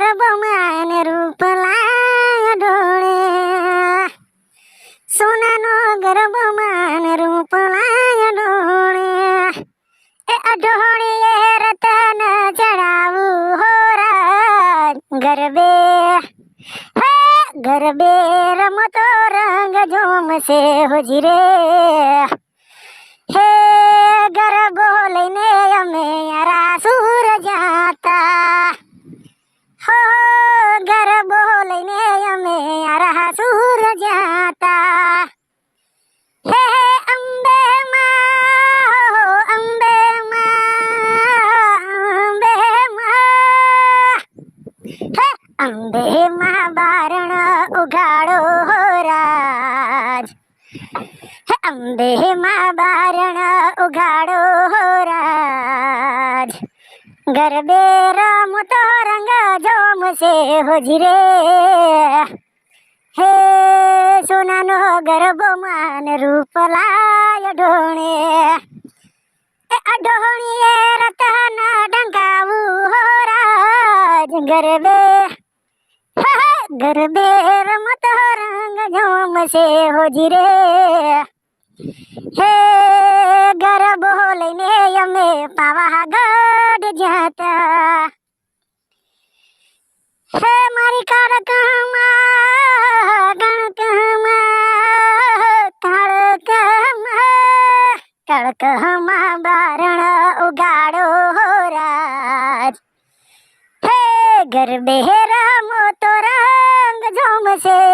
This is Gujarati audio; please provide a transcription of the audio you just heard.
ગરબમાં રૂપલા ઢોળે સોનાનો ગરબમાં રૂપલા ઢોળે એ અઢોળીએ રતન ચડાવું હો ગરબે. હે ગરબે રમતો રંગ જોમશે હોજી રે હે અંબે માં બારણ ઉઘાડો હો રાજ. અંબે માં બારણ ઉઘાડો હો રાજ. ગરબે રમતો રંગ જોમશે હોજી રે હે સોનાનો ગરબો માન રૂપલાય ઢોણે એ અઢોણીએ રતન ડંકાવું હો રાજ ગરબે હે, હે, ગરબે રમતો રંગ જોમશે હોજી રે હે ગરબો લઈને અમે પાવાગઢ જતા હે મારી કાળકમાં કાળકમાં કાળકમાં કાળકમાં બારણ ઉગાડો હો રાજ હે ગરબે રમો તો રંગ જોમશે